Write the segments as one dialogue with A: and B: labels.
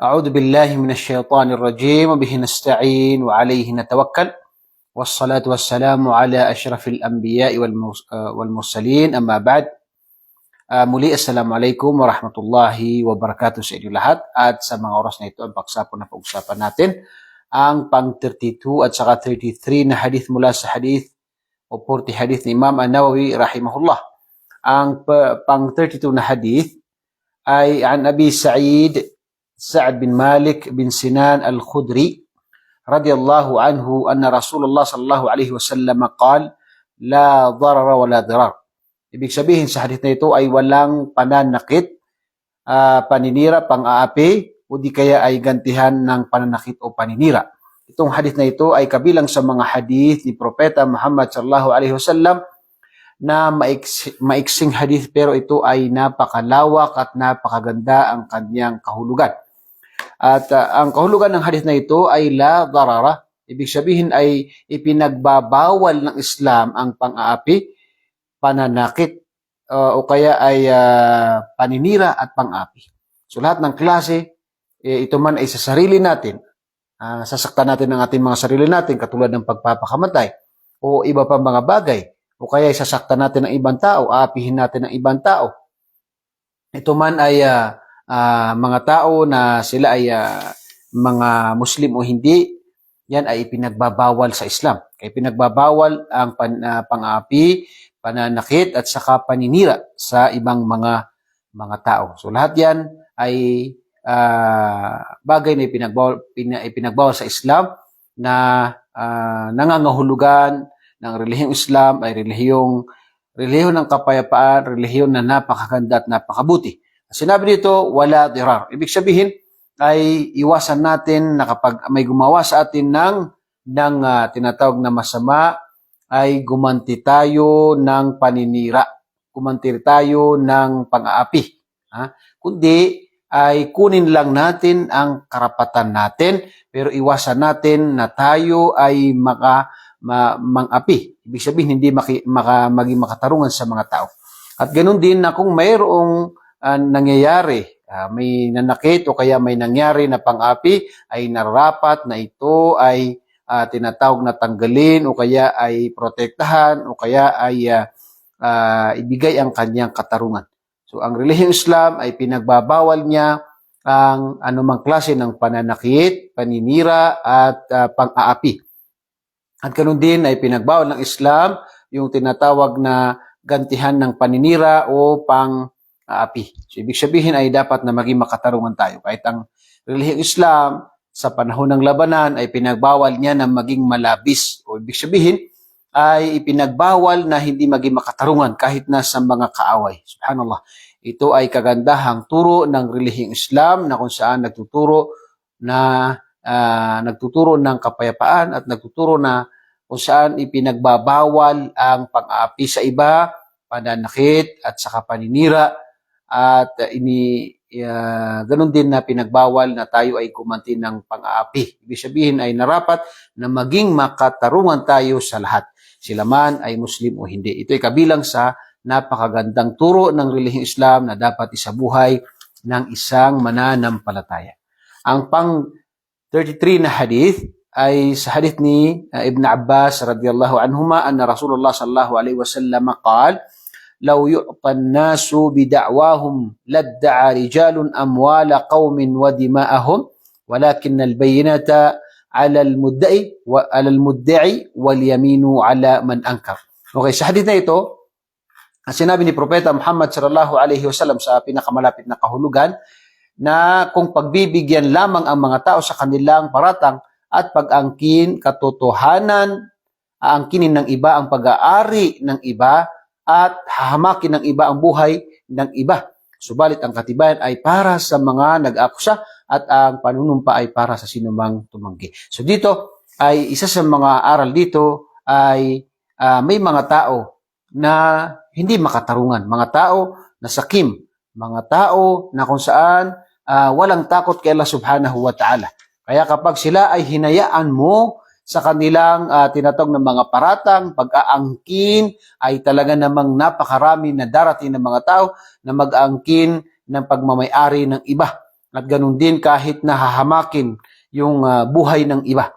A: أعوذ بالله من الشيطان الرجيم وبه نستعين وعليه نتوكل والصلاة والسلام على أشرف الأنبياء والمرس- آه، والمرسلين أما بعد Ah, muli, Assalamualaikum warahmatullahi wabarakatuh sa inyo lahat. At sa mga oras na ito, ang pagsapon na pag-usapan natin ang pang 32 at saka 33 na hadith mula sa hadith o 40 hadith ni Imam An-Nawawi rahimahullah. Ang pa- pang 32 na hadith ay an Abi Sa'id Sa'ad bin Malik bin Sinan Al-Khudri radiyallahu anhu anna Rasulullah sallallahu alaihi wasallam qala la darara wa la dirar. Ibig sabihin sa hadith na ito ay walang pananakit, ah, paninira, pang-aapi, o di kaya ay gantihan ng pananakit o paninira. Itong hadith na ito ay kabilang sa mga hadith ni Propeta Muhammad sallallahu alaihi wasallam na maiks, maiksing hadith pero ito ay napakalawak at napakaganda ang kanyang kahulugan. At ah, ang kahulugan ng hadith na ito ay la darara. Ibig sabihin ay ipinagbabawal ng Islam ang pang-aapi, pananakit uh, o kaya ay ah, paninira at pang-api. So lahat ng klase, eh, ito man ay sa sarili natin, ah, sasaktan natin ang ating mga sarili natin katulad ng pagpapakamatay o iba pa mga bagay o kaya ay sasaktan natin ng ibang tao, aapihin natin ng ibang tao. Ito man ay ah, ah, mga tao na sila ay ah, mga Muslim o hindi, yan ay ipinagbabawal sa Islam. Kaya pinagbabawal ang pan, ah, pang-api, pananakit at saka paninira sa ibang mga mga tao. So lahat 'yan ay ah, bagay na ipinagbawal, pina, ipinagbawal sa Islam na ah, nangangahulugan ng relihiyong Islam ay relihiyong relihiyon ng kapayapaan, relihiyon na napakaganda at napakabuti. Sinabi dito, wala dirar. Ibig sabihin ay iwasan natin na kapag may gumawa sa atin ng ng ah, tinatawag na masama ay gumanti tayo ng paninira, gumanti tayo ng pang-aapi. Ha? Kundi ay kunin lang natin ang karapatan natin, pero iwasan natin na tayo ay maka, ma, mang-api. Ibig sabihin, hindi maki, maka, maging makatarungan sa mga tao. At ganun din na kung mayroong ah, nangyayari, ah, may nanakit o kaya may nangyari na pang-api, ay narapat na ito ay ah, tinatawag na tanggalin o kaya ay protektahan o kaya ay ah, ah, ibigay ang kanyang katarungan. So ang relihiyong Islam ay pinagbabawal niya ang anumang klase ng pananakit, paninira at ah, pang-aapi. At ganun din ay pinagbawal ng Islam yung tinatawag na gantihan ng paninira o pang-aapi. So ibig sabihin ay dapat na maging makatarungan tayo. Kahit ang relihiyong Islam sa panahon ng labanan ay pinagbawal niya na maging malabis. O ibig sabihin ay ipinagbawal na hindi maging makatarungan kahit na sa mga kaaway. Subhanallah. Ito ay kagandahang turo ng relihiyong Islam na kung saan nagtuturo na ah, nagtuturo ng kapayapaan at nagtuturo na kung saan ipinagbabawal ang pang-aapi sa iba, pananakit at saka paninira at uh, ini uh, ganun din na pinagbawal na tayo ay kumanti ng pang-aapi. Ibig sabihin ay narapat na maging makatarungan tayo sa lahat. Sila man ay Muslim o hindi. Ito ay kabilang sa napakagandang turo ng relihiyong Islam na dapat isabuhay ng isang mananampalataya. Ang pang 33 na hadith ay sa hadith ni uh, Ibn Abbas radhiyallahu anhuma anna Rasulullah sallallahu alaihi wasallam qala لو يعطى الناس بدعواهم لادعى رجال أموال قوم ودماءهم ولكن البينة على المدعي وعلى المدعي واليمين على من أنكر. Okay, sa hadith na ito, ang sinabi ni Propeta Muhammad sallallahu alaihi wasallam sa pinakamalapit na kahulugan na kung pagbibigyan lamang ang mga tao sa kanilang paratang at pag-angkin katotohanan, aangkinin ng iba ang pag-aari ng iba at hahamakin ng iba ang buhay ng iba. Subalit ang katibayan ay para sa mga nag-akusa at ang panunumpa ay para sa sinumang tumanggi. So dito ay isa sa mga aral dito ay ah, may mga tao na hindi makatarungan, mga tao na sakim, mga tao na kung saan ah, walang takot kay Allah subhanahu wa ta'ala. Kaya kapag sila ay hinayaan mo sa kanilang uh, tinatawag ng mga paratang, pag-aangkin, ay talaga namang napakarami na darating ng mga tao na mag-aangkin ng pagmamayari ng iba. At ganun din kahit nahahamakin yung ah, buhay ng iba.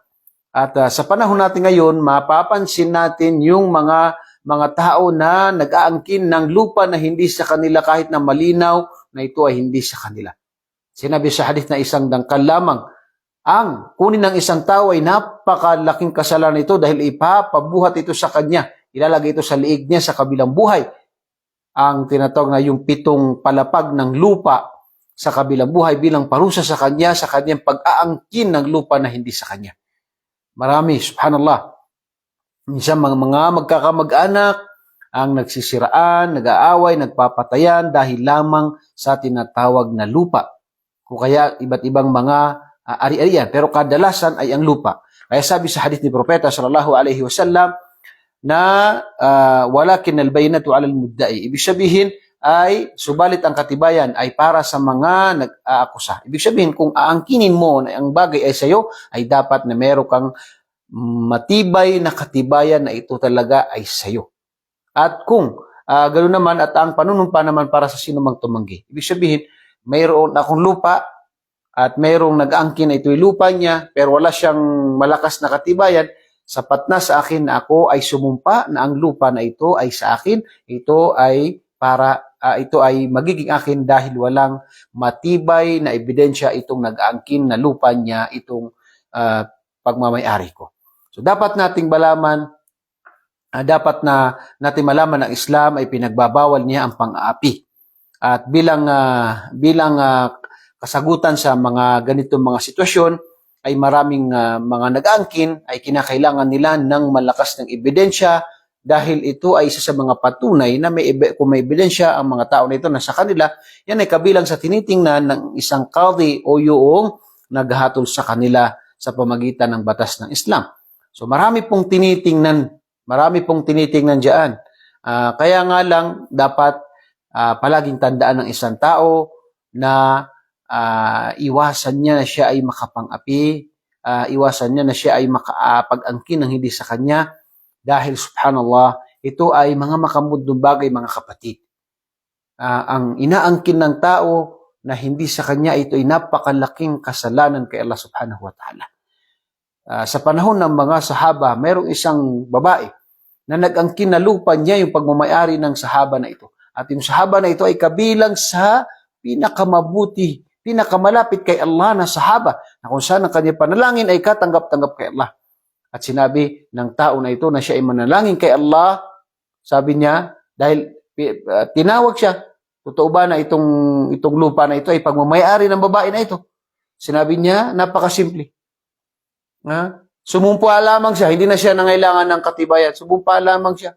A: At ah, sa panahon natin ngayon, mapapansin natin yung mga mga tao na nag-aangkin ng lupa na hindi sa kanila kahit na malinaw na ito ay hindi sa kanila. Sinabi sa hadith na isang dangkal lamang, ang kunin ng isang tao ay napakalaking kasalanan ito dahil ipapabuhat ito sa kanya. Ilalagay ito sa liig niya sa kabilang buhay. Ang tinatawag na yung pitong palapag ng lupa sa kabilang buhay bilang parusa sa kanya sa kanyang pag-aangkin ng lupa na hindi sa kanya. Marami, subhanallah. Minsan mga, mga magkakamag-anak ang nagsisiraan, nag-aaway, nagpapatayan dahil lamang sa tinatawag na lupa. O kaya iba't ibang mga uh, ari-arian. Pero kadalasan ay ang lupa. Kaya sabi sa hadith ni Propeta sallallahu alaihi wasallam na uh, walakin albayinatu ala almuddai. Ibig sabihin ay subalit ang katibayan ay para sa mga nag-aakusa. Ibig sabihin kung aangkinin mo na ang bagay ay sa iyo ay dapat na meron kang matibay na katibayan na ito talaga ay sa iyo. At kung uh, ganoon naman at ang panunumpa naman para sa sino mang tumanggi. Ibig sabihin, mayroon akong lupa at mayroong nag-angkin na ito'y lupa niya pero wala siyang malakas na katibayan, sapat na sa akin na ako ay sumumpa na ang lupa na ito ay sa akin, ito ay para uh, ito ay magiging akin dahil walang matibay na ebidensya itong nag-aangkin na lupa niya itong uh, pagmamayari ko. So dapat nating malaman uh, dapat na natin malaman ng Islam ay pinagbabawal niya ang pang-aapi. At bilang uh, bilang uh, kasagutan sa mga ganitong mga sitwasyon ay maraming uh, mga nag-aangkin ay kinakailangan nila ng malakas ng ebidensya dahil ito ay isa sa mga patunay na may kung may ebidensya ang mga tao na ito na sa kanila, yan ay kabilang sa tinitingnan ng isang qadi o yung naghatol sa kanila sa pamagitan ng batas ng Islam. So marami pong tinitingnan, marami pong tinitingnan diyan. Uh, kaya nga lang dapat uh, palaging tandaan ng isang tao na uh, iwasan niya na siya ay makapang-api, uh, iwasan niya na siya ay makapag-angkin ng hindi sa kanya dahil subhanallah, ito ay mga makamudong bagay mga kapatid. Uh, ang inaangkin ng tao na hindi sa kanya ito ay napakalaking kasalanan kay Allah subhanahu wa ta'ala uh, sa panahon ng mga sahaba, mayroong isang babae na nag-angkin na lupa niya yung pagmamayari ng sahaba na ito. At yung sahaba na ito ay kabilang sa pinakamabuti, pinakamalapit kay Allah na sahaba na kung saan ang kanyang panalangin ay katanggap-tanggap kay Allah. At sinabi ng tao na ito na siya ay manalangin kay Allah, sabi niya, dahil uh, tinawag siya, totoo ba na itong, itong lupa na ito ay pagmamayari ng babae na ito? Sinabi niya, napakasimple. Ha? Sumumpa lamang siya, hindi na siya nangailangan ng katibayan. Sumumpa lamang siya.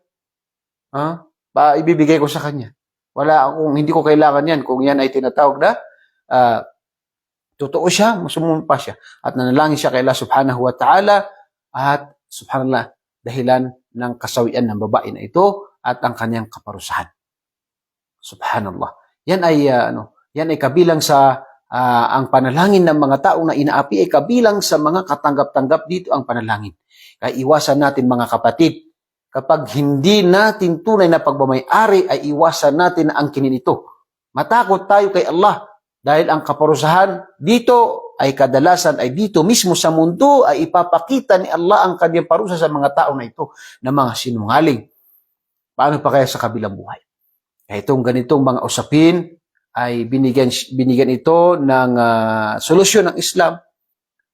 A: Ha? Pa, ibibigay ko sa kanya. Wala akong, hindi ko kailangan yan. Kung yan ay tinatawag na, uh, totoo siya, sumumpa siya. At nanalangin siya kay Allah subhanahu wa ta'ala at subhanallah, dahilan ng kasawian ng babae na ito at ang kanyang kaparusahan. Subhanallah. Yan ay uh, ano, yan ay kabilang sa uh, ang panalangin ng mga tao na inaapi ay kabilang sa mga katanggap-tanggap dito ang panalangin. Kaya iwasan natin mga kapatid, kapag hindi natin tunay na pagmamayari ay iwasan natin na angkinin ito. Matakot tayo kay Allah dahil ang kaparusahan dito ay kadalasan ay dito mismo sa mundo ay ipapakita ni Allah ang kanyang parusa sa mga tao na ito na mga sinungaling. Paano pa kaya sa kabilang buhay? Kaya itong ganitong mga usapin ay binigyan, binigyan ito ng uh, solusyon ng Islam.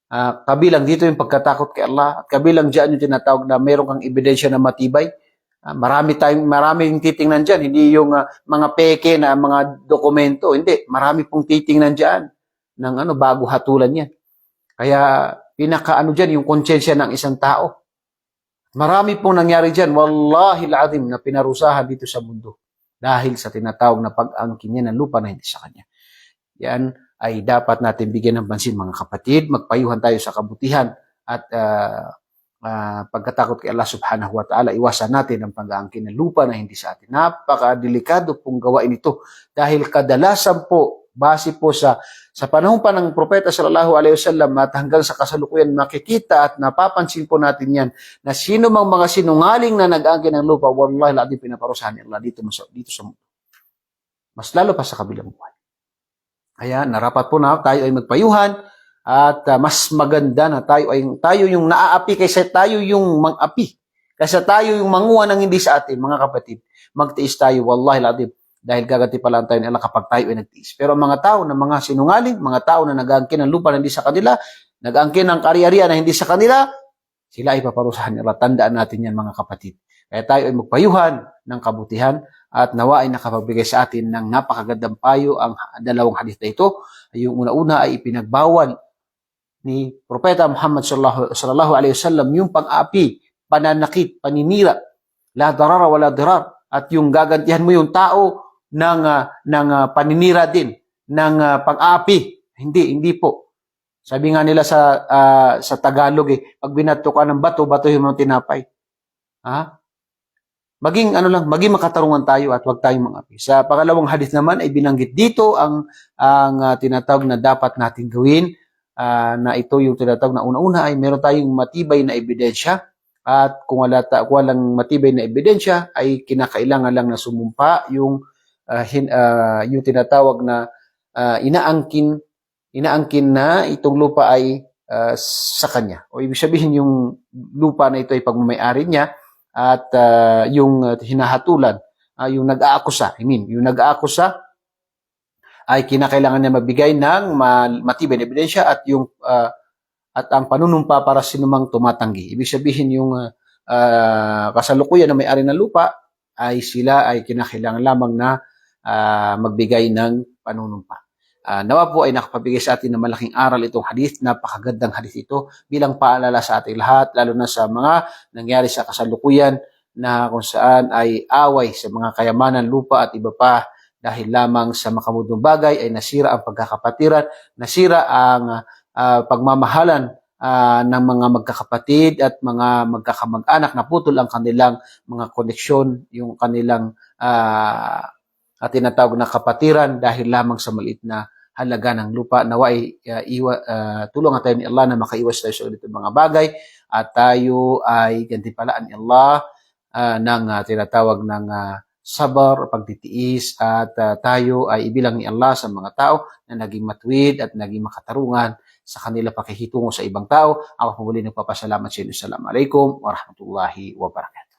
A: Uh, kabilang dito yung pagkatakot kay Allah at kabilang diyan yung tinatawag na meron kang ebidensya na matibay. Uh, marami tayong maraming titingnan diyan, hindi yung uh, mga peke na mga dokumento, hindi, marami pong titingnan diyan ng ano bago hatulan 'yan. Kaya pinaka ano diyan yung konsensya ng isang tao. Marami pong nangyari diyan, wallahi alazim na pinarusahan dito sa mundo dahil sa tinatawag na pag-angkin niya ng lupa na hindi sa kanya. Yan ay dapat natin bigyan ng pansin mga kapatid, magpayuhan tayo sa kabutihan at uh, uh, pagkatakot kay Allah subhanahu wa ta'ala, iwasan natin ang pag-aangkin ng lupa na hindi sa atin. Napakadelikado pong gawain ito. Dahil kadalasan po base po sa sa panahon pa ng propeta sallallahu alaihi wasallam at hanggang sa kasalukuyan makikita at napapansin po natin yan na sino mang mga sinungaling na nag-angkin ng lupa wallahi ladi pinaparusahan ni Allah dito, dito sa mundo. Mas lalo pa sa kabilang buhay. Kaya narapat po na tayo ay magpayuhan at ah, mas maganda na tayo ay tayo yung naaapi kaysa tayo yung mang-api. Kaysa tayo yung manguha ng hindi sa atin, mga kapatid. Magtiis tayo, wallahi ladib. Dahil gaganti pa lang tayo ni Allah kapag tayo ay nagtiis. Pero ang mga tao na mga sinungaling, mga tao na nag-aangkin ng lupa na hindi sa kanila, nag-aangkin ng kari-arian na hindi sa kanila, sila ay paparusahan nila. Tandaan natin yan mga kapatid. Kaya tayo ay magpayuhan ng kabutihan at nawa ay nakapagbigay sa atin ng napakagandang payo ang dalawang hadith na ito. Yung una-una ay ipinagbawal ni Propeta Muhammad sallallahu, alaihi wasallam yung pang-api, pananakit, paninira, la darara wala dirar at yung gagantihan mo yung tao ng ah, ng ah, paninira din ng ah, pang-api. Hindi, hindi po. Sabi nga nila sa ah, sa Tagalog eh, pag binato ka ng bato, batuhin mo ng tinapay. Ha? Maging ano lang, maging makatarungan tayo at huwag tayong mangapi. Sa pangalawang hadith naman ay binanggit dito ang ang ah, tinatawag na dapat nating gawin ah, na ito yung tinatawag na una-una ay meron tayong matibay na ebidensya at kung wala ta, kung walang matibay na ebidensya ay kinakailangan lang na sumumpa yung ah, hin, ah, yung tinatawag na ah, inaangkin inaangkin na itong lupa ay ah, sa kanya. O ibig sabihin yung lupa na ito ay pagmamayari niya at ah, yung ah, hinahatulan, ah, yung nag-aakusa, I mean, yung nag-aakusa ay kinakailangan niya magbigay ng ma- matibay na ebidensya at yung ah, at ang panunumpa para sinumang tumatanggi. Ibig sabihin yung ah, ah, kasalukuyan na may-ari ng lupa ay sila ay kinakailangan lamang na ah, magbigay ng panunumpa. Ah, nawa po ay nakapabigay sa atin ng malaking aral itong hadith, napakagandang hadith ito bilang paalala sa ating lahat, lalo na sa mga nangyari sa kasalukuyan na kung saan ay away sa mga kayamanan, lupa at iba pa dahil lamang sa makamudong bagay ay nasira ang pagkakapatiran, nasira ang ah, pagmamahalan ah, ng mga magkakapatid at mga magkakamag-anak, naputol ang kanilang mga koneksyon, yung kanilang at tinatawag na kapatiran dahil lamang sa maliit na halaga ng lupa. Naway uh, iwa, ah, tulungan tayo ni Allah na makaiwas tayo sa ganitong mga bagay at tayo ay gantimpalaan ni Allah ah, ng ah, tinatawag ng ah, sabar, pagtitiis at ah, tayo ay ibilang ni Allah sa mga tao na naging matuwid at naging makatarungan sa kanila pakikitungo sa ibang tao. Ako po muli nagpapasalamat sa inyo. Assalamualaikum warahmatullahi wabarakatuh.